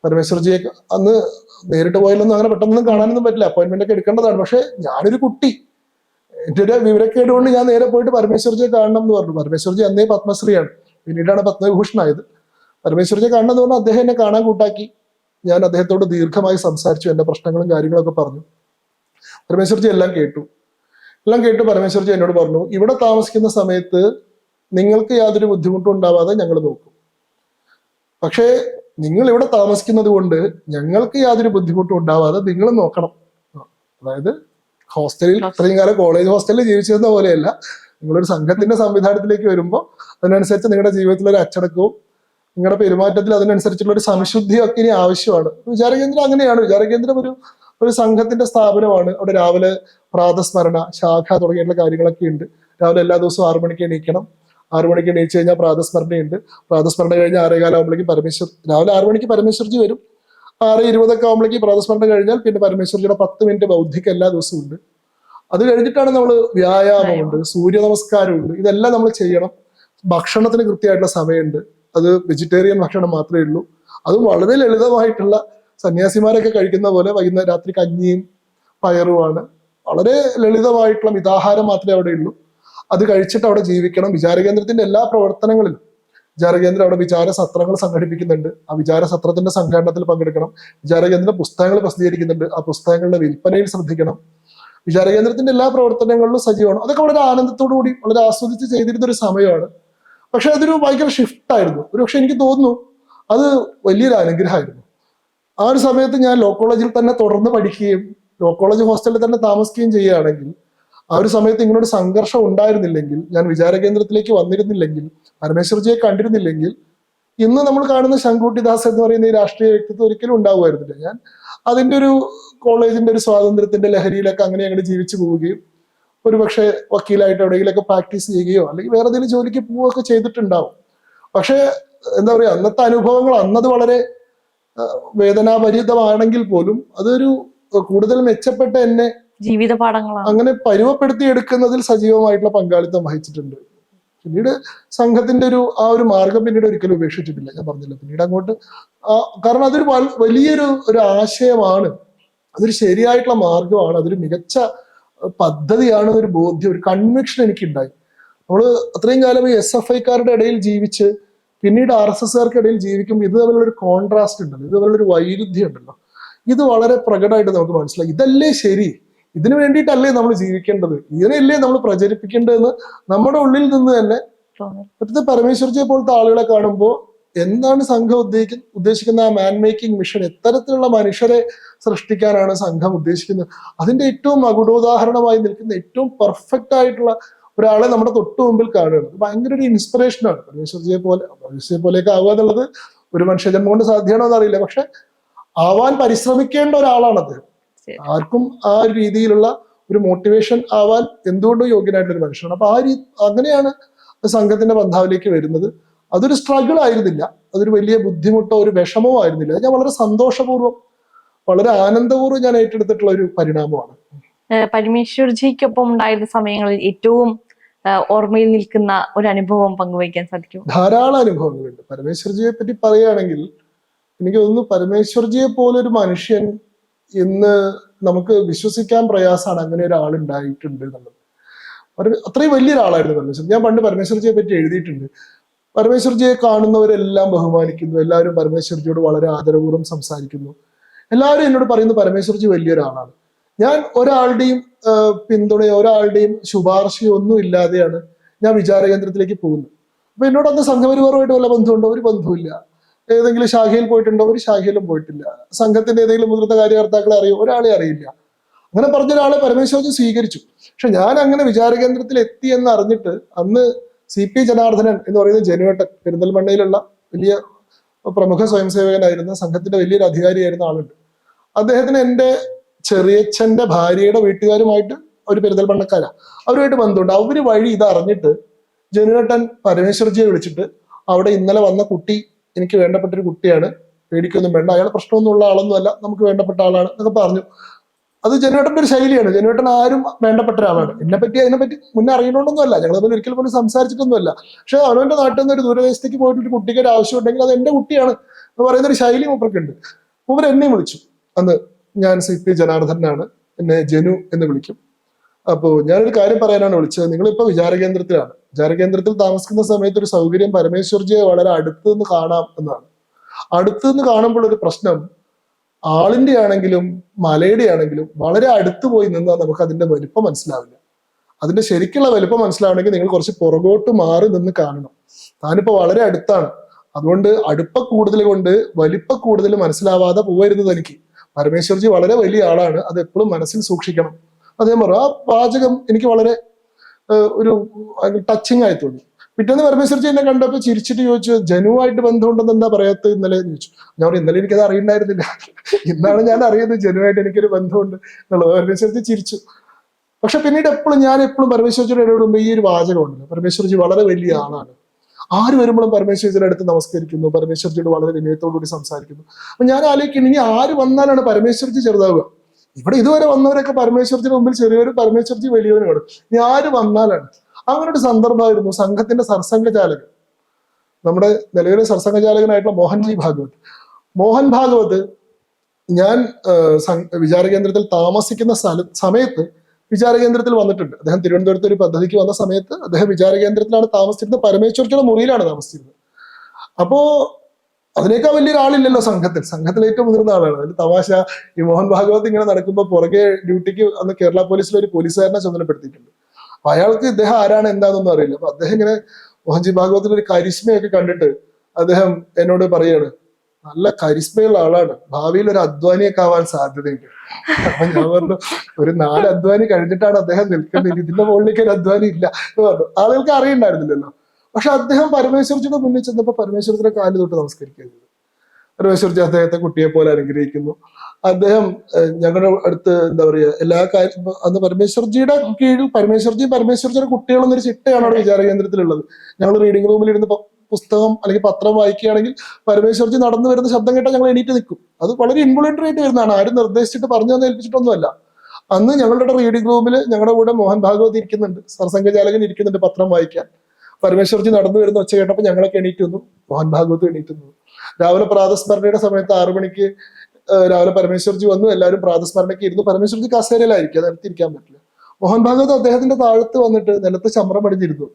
പരമേശ്വർജിയെ അന്ന് നേരിട്ട് പോയാലൊന്നും അങ്ങനെ പെട്ടെന്നൊന്നും കാണാനൊന്നും പറ്റില്ല. അപ്പോയിന്റ്മെന്റ് ഒക്കെ എടുക്കേണ്ടതാണ്. പക്ഷെ ഞാനൊരു കുട്ടി. എന്റെ ഒരു വിവരക്കേട് കൊണ്ട് ഞാൻ നേരെ പോയിട്ട് പരമേശ്വർജിയെ കാണണം എന്ന് പറഞ്ഞു. പരമേശ്വർജി അന്നേ പത്മശ്രീയാണ്. പിന്നീടാണ് പത്മവിഭൂഷണായത്. പരമേശ്വർജിയെ കാണണം എന്ന് പറഞ്ഞാൽ അദ്ദേഹം എന്നെ കാണാൻ കൂട്ടാക്കി. ഞാൻ അദ്ദേഹത്തോട് ദീർഘമായി സംസാരിച്ചു. എന്റെ പ്രശ്നങ്ങളും കാര്യങ്ങളൊക്കെ പറഞ്ഞു. പരമേശ്വർജി എല്ലാം കേട്ടു. എല്ലാം കേട്ട് പരമേശ്വർജി എന്നോട് പറഞ്ഞു ഇവിടെ താമസിക്കുന്ന സമയത്ത് നിങ്ങൾക്ക് യാതൊരു ബുദ്ധിമുട്ടും ഉണ്ടാവാതെ ഞങ്ങൾ നോക്കും. പക്ഷേ നിങ്ങൾ ഇവിടെ താമസിക്കുന്നത് കൊണ്ട് ഞങ്ങൾക്ക് യാതൊരു ബുദ്ധിമുട്ടും ഉണ്ടാവാതെ നിങ്ങൾ നോക്കണം. അതായത് ഹോസ്റ്റലിൽ ഇത്രയും കാലം കോളേജ് ഹോസ്റ്റലിൽ ജീവിച്ചിരുന്ന പോലെയല്ല. നിങ്ങളൊരു സംഘത്തിന്റെ സംവിധാനത്തിലേക്ക് വരുമ്പോൾ അതിനനുസരിച്ച് നിങ്ങളുടെ ജീവിതത്തിൽ ഒരു അച്ചടക്കവും നിങ്ങളുടെ പെരുമാറ്റത്തിൽ അതിനനുസരിച്ചുള്ള ഒരു സംശുദ്ധിയും ഒക്കെ ഇനി ആവശ്യമാണ്. വിചാരകേന്ദ്രം അങ്ങനെയാണ്. വിചാരകേന്ദ്രം ഒരു ഒരു സംഘത്തിന്റെ സ്ഥാപനമാണ്. അവിടെ രാവിലെ പ്രാതസ്മരണ ശാഖ തുടങ്ങിയിട്ടുള്ള കാര്യങ്ങളൊക്കെ ഉണ്ട്. രാവിലെ എല്ലാ ദിവസവും ആറു മണിക്ക് എണീക്കണം. ആറു മണിക്ക് എണീച്ച് കഴിഞ്ഞാൽ പ്രാതസ്മരണയുണ്ട്. പ്രാതസ്മരണ കഴിഞ്ഞ് ആറേകാലം ആകുമ്പോഴേക്കും പരമേശ്വർ രാവിലെ ആറു മണിക്ക് പരമേശ്വർജി വരും. ആറ് ഇരുപതൊക്കെ ആകുമ്പോഴേക്കും പ്രാതസ്മരണ കഴിഞ്ഞാൽ പിന്നെ പരമേശ്വർജിയുടെ പത്ത് മിനിറ്റ് ബൗദ്ധിക്ക് എല്ലാ ദിവസവും ഉണ്ട്. അത് കഴിഞ്ഞിട്ടാണ് നമ്മൾ വ്യായാമമുണ്ട് സൂര്യ നമസ്കാരമുണ്ട് ഇതെല്ലാം നമ്മൾ ചെയ്യണം. ഭക്ഷണത്തിന് കൃത്യമായിട്ടുള്ള സമയമുണ്ട്. അത് വെജിറ്റേറിയൻ ഭക്ഷണം മാത്രമേ ഉള്ളൂ. അതും വളരെ ലളിതമായിട്ടുള്ള സന്യാസിമാരൊക്കെ കഴിക്കുന്ന പോലെ വൈകുന്നേരം രാത്രി കഞ്ഞിയും പയറുമാണ്. വളരെ ലളിതമായിട്ടുള്ള മിതാഹാരം മാത്രമേ അവിടെ ഉള്ളൂ. അത് കഴിച്ചിട്ട് അവിടെ ജീവിക്കണം. വിചാരകേന്ദ്രത്തിന്റെ എല്ലാ പ്രവർത്തനങ്ങളിലും വിചാരകേന്ദ്രം അവിടെ വിചാര സത്രങ്ങൾ സംഘടിപ്പിക്കുന്നുണ്ട്. ആ വിചാര സത്രത്തിന്റെ സംഘടനത്തിൽ പങ്കെടുക്കണം. വിചാരകേന്ദ്രം പുസ്തകങ്ങൾ പ്രസിദ്ധീകരിക്കുന്നുണ്ട്. ആ പുസ്തകങ്ങളുടെ വിൽപ്പനയിൽ ശ്രദ്ധിക്കണം. വിചാരകേന്ദ്രത്തിന്റെ എല്ലാ പ്രവർത്തനങ്ങളിലും സജീവമാണ്. അതൊക്കെ വളരെ ആനന്ദത്തോടു കൂടി വളരെ ആസ്വദിച്ച് ചെയ്തിരുന്ന ഒരു സമയമാണ്. പക്ഷെ അതൊരു ഭയങ്കര ഷിഫ്റ്റ് ആയിരുന്നു. ഒരു പക്ഷെ എനിക്ക് തോന്നുന്നു അത് വലിയൊരു അനുഗ്രഹമായിരുന്നു. ആ ഒരു സമയത്ത് ഞാൻ ലോ കോളേജിൽ തന്നെ തുടർന്ന് പഠിക്കുകയും ലോ കോളേജ് ഹോസ്റ്റലിൽ തന്നെ താമസിക്കുകയും ചെയ്യുകയാണെങ്കിൽ ആ ഒരു സമയത്ത് ഇങ്ങനൊരു സംഘർഷം ഉണ്ടായിരുന്നില്ലെങ്കിൽ ഞാൻ വിചാര കേന്ദ്രത്തിലേക്ക് വന്നിരുന്നില്ലെങ്കിൽ പരമേശ്വർജിയെ കണ്ടിരുന്നില്ലെങ്കിൽ ഇന്ന് നമ്മൾ കാണുന്ന ശങ്കുട്ടിദാസ് എന്ന് പറയുന്ന ഈ രാഷ്ട്രീയ വ്യക്തിത്വം ഒരിക്കലും ഉണ്ടാവുമായിരുന്നില്ല. ഞാൻ അതിന്റെ ഒരു കോളേജിന്റെ ഒരു സ്വാതന്ത്ര്യത്തിന്റെ ലഹരിയിലൊക്കെ അങ്ങനെ അങ്ങനെ ജീവിച്ചു പോവുകയും ഒരുപക്ഷെ വക്കീലായിട്ട് എവിടെയെങ്കിലൊക്കെ പ്രാക്ടീസ് ചെയ്യുകയോ അല്ലെങ്കിൽ വേറെ എന്തെങ്കിലും ജോലിക്ക് പോവുകയൊക്കെ ചെയ്തിട്ടുണ്ടാവും. പക്ഷേ എന്താ പറയുക അന്നത്തെ അനുഭവങ്ങൾ അന്നത് വളരെ വേദനാപരിതമാണെങ്കിൽ പോലും അതൊരു കൂടുതൽ മെച്ചപ്പെട്ട എന്നെ ജീവിത പാഠങ്ങളാണ് അങ്ങനെ പരുവപ്പെടുത്തി എടുക്കുന്നതിൽ സജീവമായിട്ടുള്ള പങ്കാളിത്തം വഹിച്ചിട്ടുണ്ട്. പിന്നീട് സംഘത്തിന്റെ ഒരു ആ ഒരു മാർഗം പിന്നീട് ഒരിക്കലും ഉപേക്ഷിച്ചിട്ടില്ല ഞാൻ പറഞ്ഞില്ല. പിന്നീട് അങ്ങോട്ട് ആ കാരണം അതൊരു വലിയൊരു ഒരു ആശയമാണ്. അതൊരു ശരിയായിട്ടുള്ള മാർഗമാണ്. അതൊരു മികച്ച പദ്ധതിയാണ് ഒരു ബോധ്യം ഒരു കൺവിക്ഷൻ എനിക്കുണ്ടായി. നമ്മൾ അത്രയും കാലം ഈ എസ് എഫ് ഐക്കാരുടെ ഇടയിൽ ജീവിച്ച് പിന്നീട് ആർ എസ് എസ്കാർക്കിടയിൽ ജീവിക്കുമ്പോൾ ഇത് തമ്മിലുള്ള ഒരു കോൺട്രാസ്റ്റ് ഉണ്ടല്ലോ. ഇത് തമ്മിലുള്ള ഒരു വൈരുദ്ധ്യം ഉണ്ടല്ലോ. ഇത് വളരെ പ്രകടമായിട്ട് നമുക്ക് മനസ്സിലായി. ഇതല്ലേ ശരി? ഇതിനു വേണ്ടിയിട്ടല്ലേ നമ്മൾ ജീവിക്കേണ്ടത്? ഇതിനല്ലേ നമ്മൾ പ്രചരിപ്പിക്കേണ്ടതെന്ന് നമ്മുടെ ഉള്ളിൽ നിന്ന് തന്നെ മറ്റത്തെ മറ്റത് പരമേശ്വർജിയെ പോലത്തെ ആളുകളെ കാണുമ്പോൾ എന്താണ് സംഘം ഉദ്ദേശിക്കുന്ന ഉദ്ദേശിക്കുന്ന ആ മാൻ മേക്കിംഗ് മിഷൻ എത്തരത്തിലുള്ള മനുഷ്യരെ സൃഷ്ടിക്കാനാണ് സംഘം ഉദ്ദേശിക്കുന്നത്. അതിന്റെ ഏറ്റവും മകുടോദാഹരണമായി നിൽക്കുന്ന ഏറ്റവും പെർഫെക്റ്റ് ആയിട്ടുള്ള ഒരാളെ നമ്മുടെ തൊട്ടു മുമ്പിൽ കാണുകയാണ്. ഭയങ്കര ഒരു ഇൻസ്പിറേഷനാണ് പരമേശ്വർജിയെ പോലെ പരമേശ്വരിയെ പോലെയൊക്കെ ആവുക എന്നുള്ളത് ഒരു മനുഷ്യജന്മം കൊണ്ട് സാധ്യമാണോ എന്നറിയില്ല. പക്ഷെ ആവാൻ പരിശ്രമിക്കേണ്ട ഒരാളാണ് അദ്ദേഹം. ആർക്കും ആ ഒരു രീതിയിലുള്ള ഒരു മോട്ടിവേഷൻ ആവാൻ എന്തുകൊണ്ടും യോഗ്യനായിട്ടുള്ള ഒരു മനുഷ്യനാണ്. അപ്പൊ ആ രീതി അങ്ങനെയാണ് സംഘത്തിന്റെ ബന്ധാവിലേക്ക് വരുന്നത്. അതൊരു സ്ട്രഗിൾ ആയിരുന്നില്ല. അതൊരു വലിയ ബുദ്ധിമുട്ടോ ഒരു വിഷമോ ആയിരുന്നില്ല. ഞാൻ വളരെ സന്തോഷപൂർവം വളരെ ആനന്ദപൂർവം ഞാൻ ഏറ്റെടുത്തിട്ടുള്ള ഒരു പരിണാമമാണ്. പരമേശ്വർജിക്കൊപ്പം ഉണ്ടായിരുന്ന സമയങ്ങളിൽ ഏറ്റവും ഓർമ്മയിൽ നിൽക്കുന്ന ഒരു അനുഭവം പങ്കുവയ്ക്കാൻ സാധിക്കും ധാരാളം അനുഭവങ്ങളുണ്ട്. പരമേശ്വർജിയെ പറ്റി പറയുകയാണെങ്കിൽ എനിക്ക് തോന്നുന്നു പരമേശ്വർജിയെ പോലെ ഒരു മനുഷ്യൻ ഇന്ന് നമുക്ക് വിശ്വസിക്കാൻ പ്രയാസമാണ് അങ്ങനെ ഒരാൾ ഉണ്ടായിട്ടുണ്ട് എന്നുള്ളത്. ഒരു അത്രയും വലിയൊരാളായിരുന്നു പരമേശ്വർ ഞാൻ പണ്ട് പരമേശ്വർജിയെ പറ്റി എഴുതിയിട്ടുണ്ട്. പരമേശ്വർജിയെ കാണുന്നവരെല്ലാം ബഹുമാനിക്കുന്നു. എല്ലാവരും പരമേശ്വർജിയോട് വളരെ ആദരപൂർവം സംസാരിക്കുന്നു. എല്ലാവരും എന്നോട് പറയുന്നു പരമേശ്വർജി വലിയൊരാളാണ്. ഞാൻ ഒരാളുടെയും പിന്തുണയോ ഒരാളുടെയും ശുപാർശയോ ഒന്നും ഇല്ലാതെയാണ് ഞാൻ വിചാര കേന്ദ്രത്തിലേക്ക് പോകുന്നത്. അപ്പൊ എന്നോട് അന്ന് സംഘപരിവാറുമായിട്ട് വല്ല ബന്ധമുണ്ടോ? ഒരു ബന്ധവുമില്ല. ഏതെങ്കിലും ശാഖയിൽ പോയിട്ടുണ്ടോ? ഒരു ശാഖയിലും പോയിട്ടില്ല. സംഘത്തിന്റെ ഏതെങ്കിലും മുതിർന്ന കാര്യകർത്താക്കളെ അറിയോ? ഒരാളെ അറിയില്ല. അങ്ങനെ പറഞ്ഞ ഒരാളെ പരമേശ്വരജി സ്വീകരിച്ചു. പക്ഷെ ഞാൻ അങ്ങനെ വിചാര കേന്ദ്രത്തിൽ എത്തി എന്ന് അറിഞ്ഞിട്ട് അന്ന് സി പി ജനാർദ്ദനൻ എന്ന് പറയുന്ന ജനുവേട്ടൻ പെരിന്തൽമണ്ണയിലുള്ള വലിയ പ്രമുഖ സ്വയംസേവകനായിരുന്ന സംഘത്തിന്റെ വലിയൊരു അധികാരിയായിരുന്ന ആളുണ്ട്. അദ്ദേഹത്തിന് എന്റെ ചെറിയച്ഛന്റെ ഭാര്യയുടെ വീട്ടുകാരുമായിട്ട് ഒരു പെരിന്തൽമണ്ണക്കാരാ. അവരുമായിട്ട് ബന്ധമുണ്ട്. അവർ വഴി ഇത് അറിഞ്ഞിട്ട് ജനുവേട്ടൻ പരമേശ്വർജിയെ വിളിച്ചിട്ട് അവിടെ ഇന്നലെ വന്ന കുട്ടി എനിക്ക് വേണ്ടപ്പെട്ട ഒരു കുട്ടിയാണ് പേടിക്കൊന്നും വേണ്ട. അയാൾ പ്രശ്നമൊന്നും ആളൊന്നുമല്ല നമുക്ക് വേണ്ടപ്പെട്ട ആളാണ് എന്നൊക്കെ പറഞ്ഞു. അത് ജനുവേട്ടന്റെ ഒരു ശൈലിയാണ്. ജനുവേട്ടൻ ആരും വേണ്ടപ്പെട്ട ഒരാളാണ്. എന്നെ പറ്റി അതിനെ പറ്റി മുന്നേ അറിയണോണ്ടൊന്നും അല്ല ഞങ്ങൾ തമ്മിൽ ഒരിക്കലും പോലും സംസാരിച്ചിട്ടൊന്നുമല്ല. പക്ഷെ അവനവന്റെ നാട്ടിൽ നിന്ന് ഒരു ദൂരദേശത്തേക്ക് പോയിട്ട് ഒരു കുട്ടിക്ക് ഒരു ആവശ്യം ഉണ്ടെങ്കിൽ അത് എന്റെ കുട്ടിയാണ് എന്ന് പറയുന്ന ഒരു ശൈലി മൂപ്പർക്കുണ്ട് മൂപ്പർ എന്നെ വിളിച്ചു. അന്ന് ഞാൻ സി പി ജനാർദ്ദനാണ് എന്നെ ജനു എന്ന് വിളിക്കും. അപ്പോൾ ഞാനൊരു കാര്യം പറയാനാണ് വിളിച്ചത്. നിങ്ങൾ ഇപ്പൊ വിചാരകേന്ദ്രത്തിലാണ്. വിചാരകേന്ദ്രത്തിൽ താമസിക്കുന്ന സമയത്ത് ഒരു സൗകര്യം പരമേശ്വർജിയെ വളരെ അടുത്ത് നിന്ന് കാണാം എന്നാണ്. അടുത്ത് നിന്ന് കാണുമ്പോൾ ഒരു പ്രശ്നം ആളിന്റെ ആണെങ്കിലും മലയുടെ ആണെങ്കിലും വളരെ അടുത്ത് പോയി നിന്നാൽ നമുക്ക് അതിന്റെ വലുപ്പം മനസ്സിലാവില്ല. അതിന്റെ ശരിക്കുള്ള വലുപ്പം മനസ്സിലാവണമെങ്കിൽ നിങ്ങൾ കുറച്ച് പുറകോട്ട് മാറി നിന്ന് കാണണം. താനിപ്പോ വളരെ അടുത്താണ്. അതുകൊണ്ട് അടുപ്പ കൂടുതൽ കൊണ്ട് വലിപ്പ കൂടുതൽ മനസ്സിലാവാതെ പോവരുത് തനിക്ക്. പരമേശ്വർജി വളരെ വലിയ ആളാണ്. അത് എപ്പോഴും മനസ്സിൽ സൂക്ഷിക്കണം. അദ്ദേഹം പറഞ്ഞു ആ വാചകം എനിക്ക് വളരെ ഒരു ടച്ചിങ് ആയി തോന്നി. പിറ്റേന്ന് പരമേശ്വർജി എന്നെ കണ്ടപ്പോൾ ചിരിച്ചിട്ട് ചോദിച്ചു ജനുവായിട്ട് ബന്ധമുണ്ടെന്ന് എന്താ പറയാത്ത ഇന്നലെ എന്ന് ചോദിച്ചു. ഞാൻ പറഞ്ഞു ഇന്നലെ എനിക്കത് അറിയണ്ടായിരുന്നില്ല. ഇന്നാണ് ഞാൻ അറിയുന്നത് ജനുവായിട്ട് എനിക്കൊരു ബന്ധമുണ്ട് എന്നുള്ളത്. പരമേശ്വർജി ചിരിച്ചു. പക്ഷെ പിന്നീട് എപ്പോഴും ഞാൻ എപ്പോഴും പരമേശ്വർജിയുടെ ഇടപെടുമ്പോൾ ഈ ഒരു വാചകം ഉണ്ടല്ലോ. വളരെ വലിയ ആളാണ്. ആര് വരുമ്പോഴും പരമേശ്വർജിയുടെ അടുത്ത് നമസ്കരിക്കുന്നു പരമേശ്വർജിയോട് വളരെ വിനയത്തോടുകൂടി സംസാരിക്കുന്നു. അപ്പൊ ഞാൻ ആലോചിക്കുന്നു ഇനി ആര് വന്നാലാണ് പരമേശ്വർജി ചെറുതാവുക? ഇവിടെ ഇതുവരെ വന്നവരൊക്കെ പരമേശ്വർജിയുടെ മുമ്പിൽ ചെറിയവരും പരമേശ്വർജി വലിയവരും ഇനി ആര് വന്നാലാണ്? അങ്ങനെ ഒരു സന്ദർഭമായിരുന്നു സംഘത്തിന്റെ സർസംഘചാലകൻ. നമ്മുടെ നിലവിലെ സർസംഘചാലകനായിട്ടുള്ള മോഹൻജി ഭാഗവത്. മോഹൻ ഭാഗവത് ഞാൻ വിചാരകേന്ദ്രത്തിൽ താമസിക്കുന്ന സ്ഥല സമയത്ത് വിചാരകേന്ദ്രത്തിൽ വന്നിട്ടുണ്ട്. അദ്ദേഹം തിരുവനന്തപുരത്ത് ഒരു പദ്ധതിക്ക് വന്ന സമയത്ത് അദ്ദേഹം വിചാരകേന്ദ്രത്തിലാണ് താമസിച്ചിരുന്നത്. പരമേശ്വർജിയുടെ മുറിയിലാണ് താമസിച്ചിരുന്നത്. അപ്പോ അതിനേക്കാൾ വലിയൊരാളില്ലല്ലോ സംഘത്തിൽ. സംഘത്തിൽ ഏറ്റവും മുതിർന്ന ആളാണ്. അതിൽ തമാശ ഈ മോഹൻ ഭാഗവത് ഇങ്ങനെ നടക്കുമ്പോൾ പുറകെ ഡ്യൂട്ടിക്ക് അന്ന് കേരള പോലീസിൽ ഒരു പോലീസുകാരനെ ചുമതലപ്പെടുത്തിയിട്ടുണ്ട്. അപ്പൊ അയാൾക്ക് ഇദ്ദേഹം ആരാണ് എന്താണെന്നൊന്നും അറിയില്ല. അപ്പൊ അദ്ദേഹം ഇങ്ങനെ മോഹൻജി ഭാഗവത്തിന്റെ ഒരു കരിസ്മയൊക്കെ കണ്ടിട്ട് അദ്ദേഹം എന്നോട് പറയാണ് നല്ല കരിസ്മയുള്ള ആളാണ്. ഭാവിയിൽ ഒരു അധ്വാനിയൊക്കെ ആവാൻ സാധ്യതയുണ്ട്. അപ്പൊ ഞാൻ പറഞ്ഞു ഒരു നാല് അധ്വാനി കഴിഞ്ഞിട്ടാണ് അദ്ദേഹം നിൽക്കുന്നത് ഇതിന്റെ മുകളിലേക്ക് ഒരു അധ്വാനി ഇല്ല. എന്ന് പറഞ്ഞു. ആളുകൾക്ക് അറിയണ്ടായിരുന്നില്ലല്ലോ. പക്ഷെ അദ്ദേഹം പരമേശ്വരജിയുടെ മുന്നിൽ ചെന്നപ്പോ പരമേശ്വരത്തിന്റെ കാൽ തൊട്ട് നമസ്കരിക്കുക പരമേശ്വരജി അദ്ദേഹത്തെ കുട്ടിയെ പോലെ അനുഗ്രഹിക്കുന്നു. അദ്ദേഹം ഞങ്ങളുടെ അടുത്ത് എന്താ പറയുക എല്ലാ കാര്യം അന്ന് പരമേശ്വർജിയുടെ കീഴിൽ പരമേശ്വർജിയും പരമേശ്വർജിയുടെ ഒരു ചിട്ടയാണ് അവിടെ വിചാര കേന്ദ്രത്തിലുള്ളത്. ഞങ്ങൾ റീഡിംഗ് റൂമിൽ ഇരുന്ന് പുസ്തകം അല്ലെങ്കിൽ പത്രം വായിക്കുകയാണെങ്കിൽ പരമേശ്വർജി നടന്നു വരുന്ന ശബ്ദം കേട്ടാൽ ഞങ്ങൾ എണീറ്റ് നിൽക്കും. അത് വളരെ ഇൻവോളണ്ടറി ആയിട്ട് വരുന്നതാണ്. ആരും നിർദ്ദേശിച്ചിട്ട് പറഞ്ഞു തന്നെ ഏൽപ്പിച്ചിട്ടൊന്നുമല്ല. അന്ന് ഞങ്ങളുടെ റീഡിംഗ് റൂമിൽ ഞങ്ങളുടെ കൂടെ മോഹൻ ഭാഗവത് ഇരിക്കുന്നുണ്ട്. സർസംഘചാലകൻ ഇരിക്കുന്നുണ്ട് പത്രം വായിക്കാൻ. പരമേശ്വർജി നടന്നു വരുന്ന ഒച്ച കേട്ടപ്പോൾ ഞങ്ങളൊക്കെ എണീറ്റ് വന്നു. മോഹൻ ഭാഗവത് എണീറ്റ് വന്നു. രാവിലെ പ്രാതസ്മരണയുടെ സമയത്ത് ആറു മണിക്ക് രാവിലെ പരമേശ്വർജി വന്നു. എല്ലാവരും പ്രാതസ്മരണയ്ക്ക് ഇരുന്നു. പരമേശ്വർജി കസേരയിലായിരിക്കും. നിലത്തിരിക്കാൻ പറ്റില്ല. മോഹൻ ഭാഗവത് അദ്ദേഹത്തിന്റെ താഴത്ത് വന്നിട്ട് നിലത്ത് ചമ്രം അടിഞ്ഞിരുന്നു.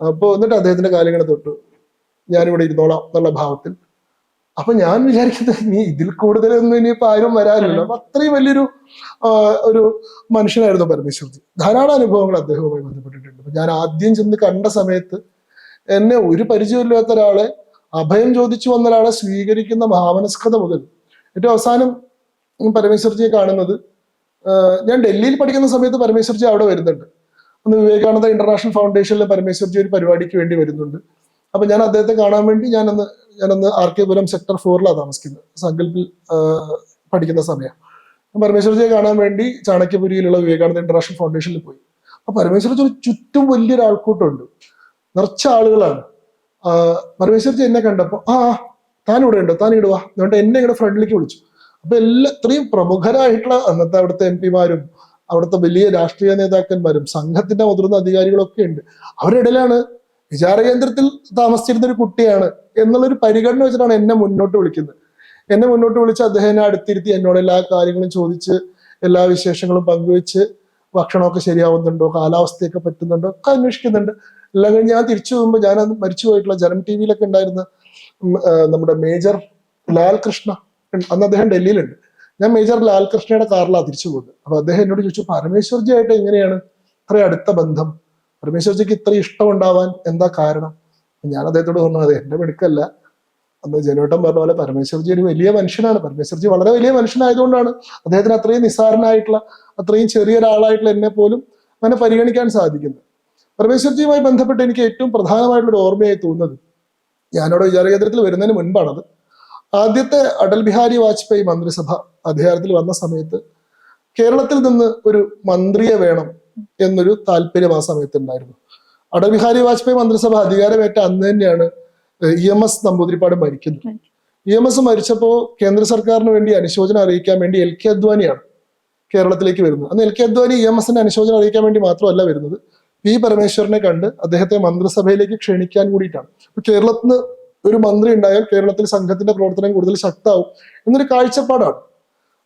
അപ്പൊ എന്നിട്ട് അദ്ദേഹത്തിന്റെ കാലിങ്ങനെ തൊട്ടു. ഞാനിവിടെ ഇരുന്നോളാം എന്നുള്ള ഭാവത്തിൽ. അപ്പൊ ഞാൻ വിചാരിക്കുന്നത് നീ ഇതിൽ കൂടുതലൊന്നും ഇനിയിപ്പോ ആരും വരാനില്ല അപ്പൊ അത്രയും വലിയൊരു ഒരു മനുഷ്യനായിരുന്നു പരമേശ്വർജി. ധാരാളം അനുഭവങ്ങൾ അദ്ദേഹവുമായി ബന്ധപ്പെട്ടിട്ടുണ്ട്. അപ്പൊ ഞാൻ ആദ്യം ചെന്ന് കണ്ട സമയത്ത് എന്നെ ഒരു പരിചയമില്ലാത്ത ഒരാളെ അഭയം ചോദിച്ചു വന്ന ഒരാളെ സ്വീകരിക്കുന്ന ഭാവനസ്കത മുതൽ. ഏറ്റവും അവസാനം പരമേശ്വർജിയെ കാണുന്നത് ഞാൻ ഡൽഹിയിൽ പഠിക്കുന്ന സമയത്ത് പരമേശ്വർജി അവിടെ വരുന്നുണ്ട്. അന്ന് വിവേകാനന്ദ ഇന്റർനാഷണൽ ഫൗണ്ടേഷനിലെ പരമേശ്വർജി ഒരു പരിപാടിക്ക് വേണ്ടി വരുന്നുണ്ട്. അപ്പൊ ഞാൻ അദ്ദേഹത്തെ കാണാൻ വേണ്ടി ഞാൻ ഞാനന്ന് ഞാനന്ന് ആർ കെ പുരം സെക്ടർ ഫോറിലാണ് താമസിക്കുന്നത്. സങ്കല്പിൽ പഠിക്കുന്ന സമയം. പരമേശ്വർജിയെ കാണാൻ വേണ്ടി ചാണക്യപുരിയിലുള്ള വിവേകാനന്ദ ഇന്റർനാഷണൽ ഫൗണ്ടേഷനിൽ പോയി. അപ്പൊ പരമേശ്വരൻ ചുറ്റും വലിയൊരു ആൾക്കൂട്ടമുണ്ട് നിറച്ച ആളുകളാണ്. ആ, പരമേശ്വർജി എന്നെ കണ്ടപ്പോ ആ ആ, താൻ ഇവിടെ ഉണ്ടോ? താൻ ഇടുവാ അതുകൊണ്ട് എന്നെ ഇങ്ങനെ ഫ്രണ്ടിലേക്ക് വിളിച്ചു. അപ്പൊ എല്ലാ ഇത്രയും പ്രമുഖരായിട്ടുള്ള അന്നത്തെ അവിടുത്തെ എം പിമാരും അവിടുത്തെ വലിയ രാഷ്ട്രീയ നേതാക്കന്മാരും സംഘത്തിന്റെ മുതിർന്ന അധികാരികളൊക്കെ ഉണ്ട്. അവരുടെ ഇടയിലാണ് വിചാരകേന്ദ്രത്തിൽ താമസിച്ചിരുന്ന ഒരു കുട്ടിയാണ് എന്നുള്ളൊരു പരിഗണന വെച്ചിട്ടാണ് എന്നെ മുന്നോട്ട് വിളിക്കുന്നത്. എന്നെ മുന്നോട്ട് വിളിച്ച് അദ്ദേഹം എന്നെ അടുത്തിരുത്തി എന്നോട് എല്ലാ കാര്യങ്ങളും ചോദിച്ച് എല്ലാ വിശേഷങ്ങളും പങ്കുവെച്ച് ഭക്ഷണമൊക്കെ ശരിയാവുന്നുണ്ടോ? കാലാവസ്ഥയൊക്കെ പറ്റുന്നുണ്ടോ? ഒക്കെ അന്വേഷിക്കുന്നുണ്ട്. കഴിഞ്ഞ് ഞാൻ തിരിച്ചു പോകുമ്പോൾ ഞാൻ മരിച്ചു പോയിട്ടുള്ള ജനം ടി വിയിലൊക്കെ ഉണ്ടായിരുന്ന നമ്മുടെ മേജർ ലാൽ കൃഷ്ണ അന്ന് അദ്ദേഹം ഡൽഹിയിലുണ്ട്. ഞാൻ മേജർ ലാൽ കൃഷ്ണയുടെ കാറിലാണ് തിരിച്ചു പോകുന്നത്. അപ്പൊ അദ്ദേഹം എന്നോട് ചോദിച്ചു പരമേശ്വർജി ആയിട്ട് എങ്ങനെയാണ് ഇത്ര അടുത്ത ബന്ധം? പരമേശ്വർജിക്ക് ഇത്ര ഇഷ്ടം ഉണ്ടാവാൻ എന്താ കാരണം? ഞാൻ അദ്ദേഹത്തോട് പറഞ്ഞു അത് എന്റെ മിടുക്കല്ല. അന്ന് ജനോട്ടം പറഞ്ഞ പോലെ പരമേശ്വർജി ഒരു വലിയ മനുഷ്യനാണ്. പരമേശ്വർജി വളരെ വലിയ മനുഷ്യനായതുകൊണ്ടാണ് അദ്ദേഹത്തിന് അത്രയും നിസ്സാരനായിട്ടുള്ള അത്രയും ചെറിയ ഒരാളായിട്ടുള്ള എന്നെ പോലും അങ്ങനെ പരിഗണിക്കാൻ സാധിക്കുന്നത്. പരമേശ്വർജിയുമായി ബന്ധപ്പെട്ട് എനിക്ക് ഏറ്റവും പ്രധാനമായിട്ടുള്ള ഒരു ഓർമ്മയായി തോന്നുന്നത് ഞാനവിടെ വിചാരകേന്ദ്രത്തിൽ വരുന്നതിന് മുൻപാണത്. ആദ്യത്തെ അടൽ ബിഹാരി വാജ്പേയി മന്ത്രിസഭ അധികാരത്തിൽ വന്ന സമയത്ത് കേരളത്തിൽ നിന്ന് ഒരു മന്ത്രിയെ വേണം എന്നൊരു താല്പര്യം ആ സമയത്ത് ഉണ്ടായിരുന്നു അടൽ ബിഹാരി വാജ്പേയി മന്ത്രിസഭ അധികാരമേറ്റ അന്ന് തന്നെയാണ് ഇ എം എസ് നമ്പൂതിരിപ്പാട് മരിക്കുന്നു. ഇ എം എസ് മരിച്ചപ്പോ കേന്ദ്ര സർക്കാരിന് വേണ്ടി അനുശോചനം അറിയിക്കാൻ വേണ്ടി എൽ കെ അദ്വാനിയാണ് കേരളത്തിലേക്ക് വരുന്നത്. അന്ന് L K Advani E M എസിന്റെ അനുശോചനം അറിയിക്കാൻ വേണ്ടി മാത്രമല്ല വരുന്നത്. പി പരമേശ്വരനെ കണ്ട് അദ്ദേഹത്തെ മന്ത്രിസഭയിലേക്ക് ക്ഷണിക്കാൻ കൂടിയിട്ടാണ്. കേരളത്തിന് ഒരു മന്ത്രി ഉണ്ടായാൽ കേരളത്തിൽ സംഘത്തിന്റെ പ്രവർത്തനം കൂടുതൽ ശക്തമാവും എന്നൊരു കാഴ്ചപ്പാടാണ്.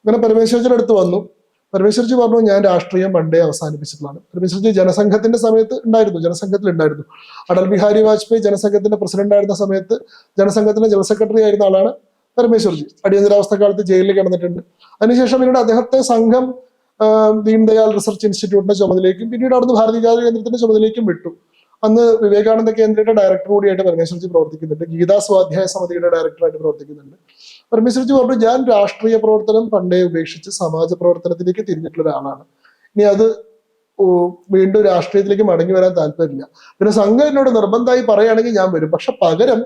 അങ്ങനെ പരമേശ്വരന്റെ അടുത്ത് വന്നു. പരമേശ്വരജി പറഞ്ഞു ഞാൻ രാഷ്ട്രീയം പണ്ടേ അവസാനിപ്പിച്ചിട്ടുള്ളതാണ്. പരമേശ്വരജി ജനസംഘത്തിന്റെ സമയത്ത് ഉണ്ടായിരുന്നു ജനസംഘത്തിൽ ഉണ്ടായിരുന്നു. അടൽ ബിഹാരി വാജ്പേയി ജനസംഘത്തിന്റെ പ്രസിഡന്റ് ആയിരുന്ന സമയത്ത് ജനസംഘത്തിന്റെ ജനറൽ സെക്രട്ടറി ആയിരുന്ന ആളാണ് പരമേശ്വർജി അടിയന്തരാവസ്ഥ കാലത്ത് ജയിലിൽ കിടന്നിട്ടുണ്ട്. അതിനുശേഷം പിന്നീട് അദ്ദേഹത്തെ സംഘം ദീൻദയാൽ റിസർച്ച് ഇൻസ്റ്റിറ്റ്യൂട്ടിന്റെ ചുമതലയ്ക്കും പിന്നീട് അവിടുന്ന് ഭാരതീയ ജാതി കേന്ദ്രത്തിന്റെ ചുമതലയ്ക്കും വിട്ടു. അന്ന് വിവേകാനന്ദ കേന്ദ്രയുടെ ഡയറക്ടർ കൂടിയായിട്ട് പരമേശ്വർജി പ്രവർത്തിക്കുന്നുണ്ട്. ഗീതാ സ്വാധ്യായ സമിതിയുടെ ഡയറക്ടറായിട്ട് പ്രവർത്തിക്കുന്നുണ്ട്. പരമേശ്വർജി പറഞ്ഞു ഞാൻ രാഷ്ട്രീയ പ്രവർത്തനം പണ്ടേ ഉപേക്ഷിച്ച് സമാജ പ്രവർത്തനത്തിലേക്ക് തിരിഞ്ഞിട്ടുള്ള ഒരാളാണ്. ഇനി അത് വീണ്ടും രാഷ്ട്രീയത്തിലേക്ക് മടങ്ങി വരാൻ താല്പര്യമില്ല. പിന്നെ സംഘം എന്നോട് നിർബന്ധമായി പറയുകയാണെങ്കിൽ ഞാൻ വരും. പക്ഷെ പകരം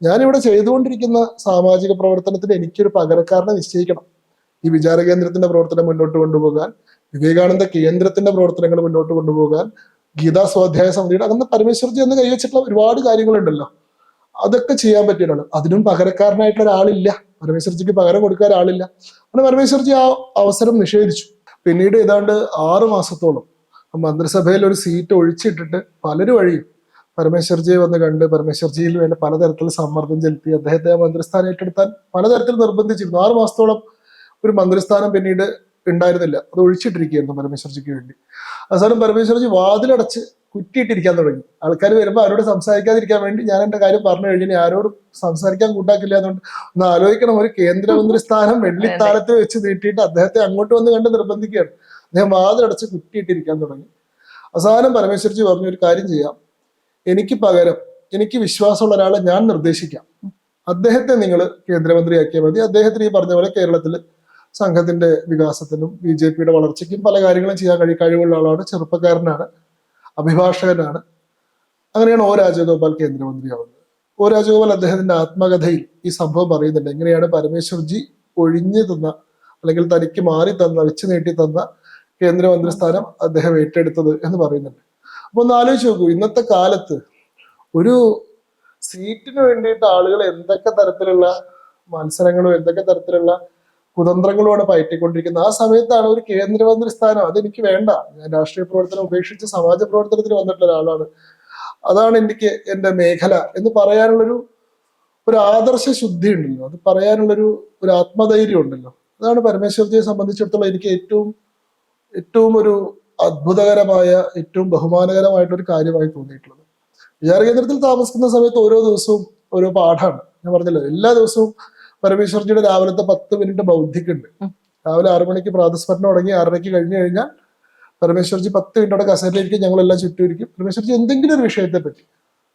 ഞാൻ ഞാനിവിടെ ചെയ്തുകൊണ്ടിരിക്കുന്ന സാമാജിക പ്രവർത്തനത്തിന് എനിക്കൊരു പകരക്കാരനെ നിശ്ചയിക്കണം. ഈ വിചാര കേന്ദ്രത്തിന്റെ പ്രവർത്തനം മുന്നോട്ട് കൊണ്ടുപോകാൻ വിവേകാനന്ദ കേന്ദ്രത്തിന്റെ പ്രവർത്തനങ്ങൾ മുന്നോട്ട് കൊണ്ടുപോകാൻ ഗീതാ സ്വാധ്യായ സമിതിയുടെ അങ്ങനെ പരമേശ്വർജി എന്ന് കൈവച്ചിട്ടുള്ള ഒരുപാട് കാര്യങ്ങളുണ്ടല്ലോ. അതൊക്കെ ചെയ്യാൻ പറ്റിയിട്ടുള്ളൂ അതിനും പകരക്കാരനായിട്ടുള്ള ഒരാളില്ല. പരമേശ്വർജിക്ക് പകരം കൊടുക്കാൻ ആളില്ല. അങ്ങനെ പരമേശ്വർജി ആ അവസരം നിഷേധിച്ചു. പിന്നീട് ഏതാണ്ട് ആറു മാസത്തോളം മന്ത്രിസഭയിൽ ഒരു സീറ്റ് ഒഴിച്ചിട്ടിട്ട് പലരും വഴിയും പരമേശ്വർജിയെ വന്ന് കണ്ട് പരമേശ്വർജിയിൽ വേണ്ട പലതരത്തിൽ സമ്മർദ്ദം ചെലുത്തി അദ്ദേഹത്തെ ആ മന്ത്രിസ്ഥാനം ഏറ്റെടുത്താൻ പലതരത്തിൽ നിർബന്ധിച്ചിരുന്നു. ആറു മാസത്തോളം ഒരു മന്ത്രിസ്ഥാനം പിന്നീട് ഉണ്ടായിരുന്നില്ല. അത് ഒഴിച്ചിട്ടിരിക്കുകയായിരുന്നു പരമേശ്വർജിക്ക് വേണ്ടി. അവസാനം പരമേശ്വർജി വാതിലടച്ച് കുറ്റിയിട്ടിരിക്കാൻ തുടങ്ങി. ആൾക്കാർ വരുമ്പോൾ അവരോട് സംസാരിക്കാതിരിക്കാൻ വേണ്ടി ഞാൻ എന്റെ കാര്യം പറഞ്ഞു കഴിഞ്ഞാൽ ആരോടും സംസാരിക്കാൻ കൂട്ടാക്കില്ല എന്നുകൊണ്ട് ഒന്ന് ആലോചിക്കണം. ഒരു കേന്ദ്രമന്ത്രി സ്ഥാനം വെള്ളിത്താലത്ത് വെച്ച് നീട്ടിയിട്ട് അദ്ദേഹത്തെ അങ്ങോട്ട് വന്ന് കണ്ട് നിർബന്ധിക്കുകയാണ്. അദ്ദേഹം വാതിലടച്ച് കുറ്റിയിട്ടിരിക്കാൻ തുടങ്ങി. അവസാനം പരമേശ്വരജി പറഞ്ഞു ഒരു കാര്യം ചെയ്യാം. എനിക്ക് പകരം എനിക്ക് വിശ്വാസമുള്ള ഒരാളെ ഞാൻ നിർദ്ദേശിക്കാം. അദ്ദേഹത്തെ നിങ്ങൾ കേന്ദ്രമന്ത്രിയാക്കിയാൽ മതി. അദ്ദേഹത്തിന് ഈ പറഞ്ഞ പോലെ കേരളത്തിൽ സംഘത്തിന്റെ വികാസത്തിനും ബി ജെ പിയുടെ വളർച്ചയ്ക്കും പല കാര്യങ്ങളും ചെയ്യാൻ കഴിയും കഴിവുള്ള ആളാണ്. ചെറുപ്പക്കാരനാണ്. അഭിഭാഷകനാണ്. അങ്ങനെയാണ് ഓ രാജഗോപാൽ കേന്ദ്രമന്ത്രിയാവുന്നത്. ഓ രാജഗോപാൽ അദ്ദേഹത്തിന്റെ ആത്മകഥയിൽ ഈ സംഭവം പറയുന്നുണ്ട്. എങ്ങനെയാണ് പരമേശ്വർജി ഒഴിഞ്ഞു തന്ന അല്ലെങ്കിൽ തനിക്ക് മാറി തന്ന വെച്ച് നീട്ടി തന്ന കേന്ദ്രമന്ത്രി സ്ഥാനം അദ്ദേഹം ഏറ്റെടുത്തത് എന്ന് പറയുന്നുണ്ട്. അപ്പൊ ഒന്ന് ആലോചിച്ച് നോക്കൂ ഇന്നത്തെ കാലത്ത് ഒരു സീറ്റിന് വേണ്ടിയിട്ട് ആളുകൾ എന്തൊക്കെ തരത്തിലുള്ള മത്സരങ്ങളും എന്തൊക്കെ തരത്തിലുള്ള കുതന്ത്രങ്ങളുമാണ് പയറ്റിക്കൊണ്ടിരിക്കുന്നത് ആ സമയത്താണ് ഒരു കേന്ദ്രമന്ത്രി സ്ഥാനം. അതെനിക്ക് വേണ്ട. ഞാൻ രാഷ്ട്രീയ പ്രവർത്തനം ഉപേക്ഷിച്ച് സമാജ പ്രവർത്തനത്തിന് വന്നിട്ടുള്ള ഒരാളാണ്. അതാണ് എനിക്ക് എന്റെ മേഖല എന്ന് പറയാനുള്ളൊരു ഒരു ആദർശ ശുദ്ധി ഉണ്ടല്ലോ. അത് പറയാനുള്ളൊരു ഒരു ആത്മധൈര്യം ഉണ്ടല്ലോ. അതാണ് പരമേശ്വർജിയെ സംബന്ധിച്ചിടത്തോളം എനിക്ക് ഏറ്റവും ഏറ്റവും ഒരു അത്ഭുതകരമായ ഏറ്റവും ബഹുമാനകരമായിട്ടുള്ള ഒരു കാര്യമായി തോന്നിയിട്ടുള്ളത്. വിചാര കേന്ദ്രത്തിൽ താമസിക്കുന്ന സമയത്ത് ഓരോ ദിവസവും ഓരോ പാഠമാണ്. ഞാൻ പറഞ്ഞല്ലോ എല്ലാ ദിവസവും പരമേശ്വർജിയുടെ രാവിലത്തെ പത്ത് മിനിറ്റ് ബൗദ്ധിക്കുണ്ട്. രാവിലെ ആറു മണിക്ക് പ്രാതസ്മരണം തുടങ്ങി ആറരയ്ക്ക് കഴിഞ്ഞു കഴിഞ്ഞാൽ പരമേശ്വർജി പത്ത് മിനിറ്റോടെ കസേരയിലേക്ക് ഞങ്ങളെല്ലാം ചുറ്റുമിരിക്കും പരമേശ്വർജി എന്തെങ്കിലും ഒരു വിഷയത്തെ പറ്റി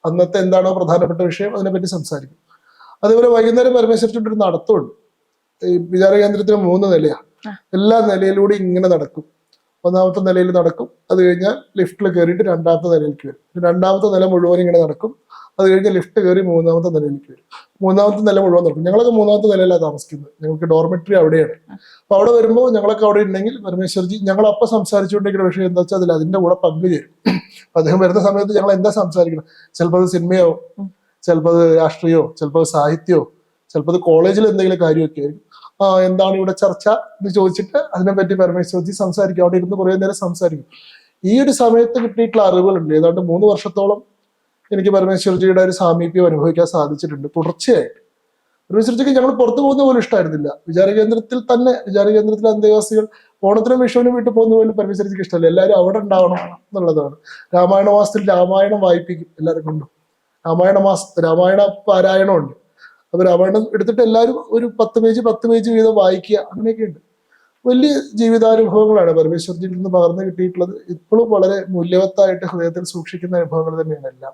അന്നത്തെ എന്താണോ പ്രധാനപ്പെട്ട വിഷയം അതിനെപ്പറ്റി സംസാരിക്കും. അതേപോലെ വൈകുന്നേരം പരമേശ്വരജിയുടെ ഒരു നടത്തമുണ്ട്. ഈ വിചാര കേന്ദ്രത്തിന് മൂന്ന് നിലയാണ്. എല്ലാ നിലയിലൂടെ ഇങ്ങനെ നടക്കും. ഒന്നാമത്തെ നിലയിൽ നടക്കും. അത് കഴിഞ്ഞാൽ ലിഫ്റ്റിൽ കയറിയിട്ട് രണ്ടാമത്തെ നിലയിലേക്ക് വരും. രണ്ടാമത്തെ നില മുഴുവൻ ഇങ്ങനെ നടക്കും. അത് കഴിഞ്ഞ് ലിഫ്റ്റ് കയറി മൂന്നാമത്തെ നിലയിലേക്ക് വരും. മൂന്നാമത്തെ നില മുഴുവൻ നടക്കും. ഞങ്ങളൊക്കെ മൂന്നാമത്തെ നിലയിലാണ് താമസിക്കുന്നത്. ഞങ്ങൾക്ക് ഡോർമെട്രി അവിടെയാണ്. അപ്പൊ അവിടെ വരുമ്പോൾ ഞങ്ങളൊക്കെ അവിടെ ഉണ്ടെങ്കിൽ പരമേശ്വർജി ഞങ്ങൾ അപ്പൊ സംസാരിച്ചുകൊണ്ടിരിക്കുന്ന വിഷയം എന്താ വെച്ചാൽ അതിൽ അതിന്റെ കൂടെ പങ്കുചേരും അദ്ദേഹം വരുന്ന സമയത്ത് ഞങ്ങൾ എന്താ സംസാരിക്കണം? ചിലപ്പോൾ അത് സിനിമയാവും ചിലപ്പോൾ അത് രാഷ്ട്രീയമോ ചിലപ്പോൾ അത് സാഹിത്യമോ ചിലപ്പോൾ അത് കോളേജിൽ എന്തെങ്കിലും കാര്യമൊക്കെ ആയിരിക്കും. ആ എന്താണ് ഇവിടെ ചർച്ച എന്ന് ചോദിച്ചിട്ട് അതിനെപ്പറ്റി പരമേശ്വർജി സംസാരിക്കും. അവിടെ ഇരുന്ന് കുറേ നേരം സംസാരിക്കും. ഈ ഒരു സമയത്ത് കിട്ടിയിട്ടുള്ള അറിവുകളുണ്ട്. ഏതാണ്ട് മൂന്ന് വർഷത്തോളം എനിക്ക് പരമേശ്വർജിയുടെ ഒരു സാമീപ്യം അനുഭവിക്കാൻ സാധിച്ചിട്ടുണ്ട്. തുടർച്ചയായിട്ട്. പരമേശ്വർജിക്ക് ഞങ്ങൾ പുറത്തു പോകുന്ന പോലും ഇഷ്ടമായിരുന്നില്ല വിചാര കേന്ദ്രത്തിൽ തന്നെ വിചാര കേന്ദ്രത്തിലെ അന്തേവാസികൾ ഓണത്തിനും വിഷുവിനും വീട്ടിൽ പോകുന്ന പോലും പരമേശ്വരജിക്ക് ഇഷ്ടമല്ല. എല്ലാവരും അവിടെ ഉണ്ടാവണം എന്നുള്ളതാണ്. രാമായണ മാസത്തിൽ രാമായണം വായിപ്പിക്കും എല്ലാവരും കൊണ്ടും രാമായണ മാസ രാമായണ പാരായണമുണ്ട്. അപ്പൊ രാമായണം എടുത്തിട്ട് എല്ലാവരും ഒരു പത്ത് പേജ് പത്ത് പേജ് വീതം വായിക്കുക അങ്ങനെയൊക്കെ ഉണ്ട് വലിയ ജീവിതാനുഭവങ്ങളാണ് പരമേശ്വർജിയിൽ നിന്ന് പകർന്നു കിട്ടിയിട്ടുള്ളത്. ഇപ്പോഴും വളരെ മൂല്യവത്തായിട്ട് ഹൃദയത്തിൽ സൂക്ഷിക്കുന്ന അനുഭവങ്ങൾ തന്നെയാണ് എല്ലാം.